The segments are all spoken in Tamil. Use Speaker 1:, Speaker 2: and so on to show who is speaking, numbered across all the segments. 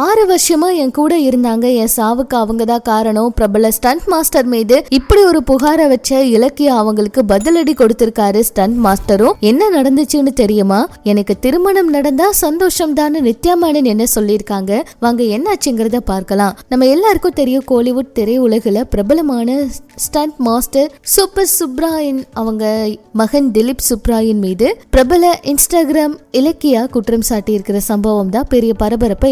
Speaker 1: ஆறு வருஷமா என் கூட இருந்தாங்க. என் சாவுக்கு அவங்க தான் காரணம். பிரபல ஸ்டண்ட் மாஸ்டர் மீது இப்படி ஒரு புகாரை வச்ச இலக்கிய அவங்களுக்கு பதிலடி கொடுத்திருக்காரு ஸ்டண்ட் மாஸ்டரும் என்ன நடந்துச்சுன்னு தெரியுமா? எனக்கு திருமணம் நடந்தா சந்தோஷம் தான் நித்யாமேனன் என்ன சொல்லியிருக்காங்க? வாங்க என்னாச்சுங்கிறத பார்க்கலாம். நம்ம எல்லாருக்கும் தெரியும் கோலிவுட் திரையுலகில் பிரபலமான ஸ்டண்ட் மாஸ்டர் சூப்பர் சுப்ராயின் அவங்க மகன் திலீப் சுப்ராயின் மீது பிரபல இன்ஸ்டாகிராம் இலக்கியா குற்றம் சாட்டி இருக்கிற சம்பவம் தான் பெரிய பரபரப்பை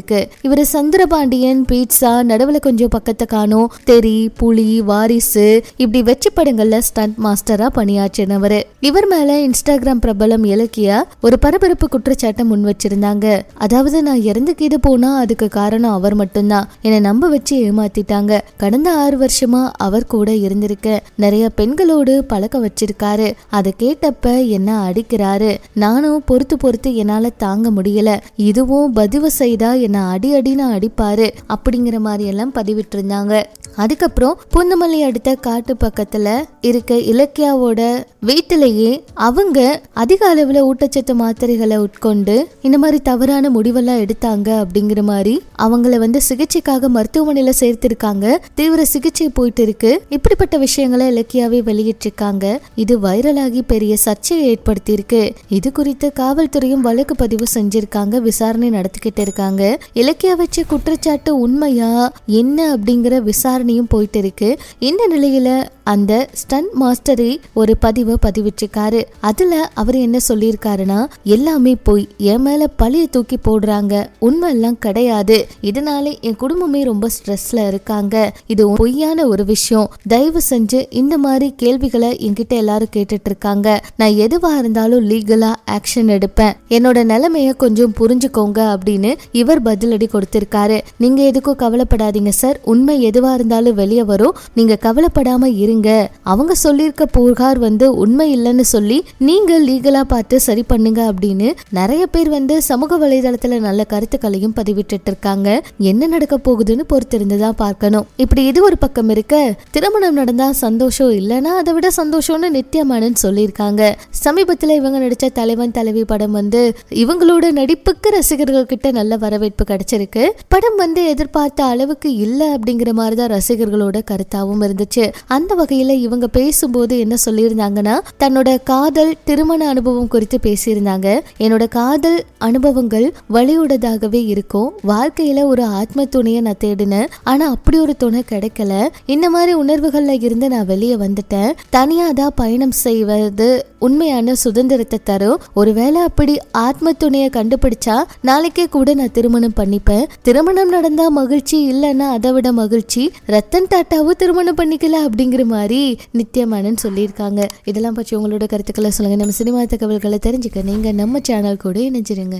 Speaker 1: இருக்கு. இவர் சந்திரபாண்டியன் பீட்சா நடுவில் கொஞ்சம் பக்கத்தை காணும். தெரி புலி வாரிசு இப்படி வெற்றி படங்கள்ல ஸ்டண்ட் மாஸ்டரா பணியாற்றினவர் இவர் மேல இன்ஸ்டாகிராம் பிரபலம் இலக்கியா ஒரு பரபரப்பு குற்றச்சாட்டை முன் வச்சிருந்தாங்க. அதாவது நான் இறந்து கீது போனா அதுக்கு காரணம் அவர் மட்டும்தான் என்னை நம்ப வச்சு ஏமாத்திட்டாங்க. கடந்த ஆறு வருஷமா அவர் கூட இருந்திருக்க. நிறைய பெண்களோடு பழக்க வச்சிருக்காரு. அதை கேட்டப்ப என்ன அடிக்கிறாரு? நானும் பொறுத்து பொறுத்து என்னால தாங்க முடியல. இதுவும் பதிவு செய்தா என்ன அடி அடின்னு அடிப்பாரு அப்படிங்கிற மாதிரி எல்லாம் பதிவிட்டு இருந்தாங்க அதுக்கப்புறம் புந்தமல்லி அடுத்த காட்டு பக்கத்துல இருக்க இலக்கியாவோட வீட்டிலேயே அவங்க அதிக அளவுல ஊட்டச்சத்து மாத்திரைகளை உட்கொண்டு இந்த மாதிரி தவறான முடிவெல்லாம் எடுத்தாங்க அப்படிங்கிற மாதிரி அவங்கள வந்து சிகிச்சைக்காக மருத்துவமனையில சேர்த்திருக்காங்க. தீவிர சிகிச்சை போயிட்டு இருக்கு. இப்படிப்பட்ட விஷயங்களை இலக்கியாவே வெளியிட்டிருக்காங்க. இது வைரலாகி பெரிய சர்ச்சையை ஏற்படுத்தி இருக்கு இது குறித்து காவல்துறையும் வழக்கு பதிவு செஞ்சிருக்காங்க விசாரணை நடத்திக்கிட்டு இருக்காங்க. இலக்கியா வச்ச குற்றச்சாட்டு உண்மையா என்ன அப்படிங்கிற விசாரணை விசாரணையும் போயிட்டு இருக்கு இந்த நிலையில அந்த ஸ்டன் மாஸ்டரே ஒரு பதிவை பதிவிட்டிருக்காரு. அதுல அவர் என்ன சொல்லியிருக்காருன்னா எல்லாமே போய் என் மேல பழிய தூக்கி போடுறாங்க. உண்மை எல்லாம் கிடையாது. இதனால என் குடும்பமே ரொம்ப ஸ்ட்ரெஸ்ல இருக்காங்க. இது பொய்யான ஒரு விஷயம். தயவு செஞ்சு இந்த மாதிரி கேள்விகளை என்கிட்ட எல்லாரும் கேட்டுட்டு இருக்காங்க நான் எதுவா இருந்தாலும் லீகலா ஆக்ஷன் எடுப்பேன். என்னோட நிலைமைய கொஞ்சம் புரிஞ்சுக்கோங்க அப்படின்னு இவர் பதிலடி கொடுத்திருக்காரு. நீங்க எதுக்கும் கவலைப்படாதீங்க சார். உண்மை எதுவா இருந்தாலும் வெளியே வரும். நீங்க கவலைப்படாம இருங்க. அவங்க சொல்லியிருக்க புகார் வந்து உண்மை இல்லைன்னு சொல்லி நீங்க லீகலா பார்த்து சரி பண்ணுங்க அப்படின்னு நிறைய பேர் வந்து சமூக வலைதளத்துல நல்ல கருத்துக்களையும் பதிவிட்டுட்டு இருக்காங்க என்ன நடக்க போகுதுன்னு பொறுத்திருந்துதான் பார்க்கணும். இப்படி இது ஒரு பக்கம் இருக்க திருமணம் நடந்தா சந்தோஷம் இல்லைன்னா அதை விட சந்தோஷம்னு நித்யமானன் சொல்லியிருக்காங்க. சமீபத்துல இவங்க நடிச்ச தலைவன் தலைவி படம் வந்து இவங்களோட நடிப்புக்கு ரசிகர்கள் கிட்ட நல்ல வரவேற்பு கிடைச்சிருக்கு. படம் வந்து எதிர்பார்த்த அளவுக்கு இல்ல அப்படிங்கிற மாதிரி தான் ரசிகர்களோட கருத்தாவும் இருந்துச்சு. அந்த வகையில இவங்க பேசும்போது என்ன சொல்லியிருந்தாங்கன்னா தன்னோட காதல் திருமண அனுபவம் குறித்து பேசியிருந்தாங்க. என்னோட காதல் அனுபவங்கள் வழியோடதாகவே இருக்கும். வாழ்க்கையில ஒரு ஆத்ம துணையை நான் தேடினேன். ஆனா அப்படி ஒரு துணை கிடைக்கல. இந்த மாதிரி உணர்வுகள்ல இருந்து நான் வெளியே வந்துட்டேன். தனியா தான் பயணம் செய்வது உண்மையான சுதந்திரத்தை தரும். ஒருவேளை அப்படி ஆத்ம துணையை கண்டுபிடிச்சா நாளைக்கே கூட நான் திருமணம் பண்ணிப்பேன். திருமணம் நடந்தா மகிழ்ச்சி இல்லைன்னா அதை விட மகிழ்ச்சி ரத்தன் டாட்டாவும் திருமணம் பண்ணிக்கல அப்படிங்கிற மாதிரி நித்யமானன் சொல்லியிருக்காங்க. இதெல்லாம் பற்றி உங்களோட கருத்துக்களை சொல்லுங்கள் நம்ம சினிமா தகவல்களை தெரிஞ்சுக்க நீங்கள் நம்ம சேனல் கூட இணைஞ்சிருங்க.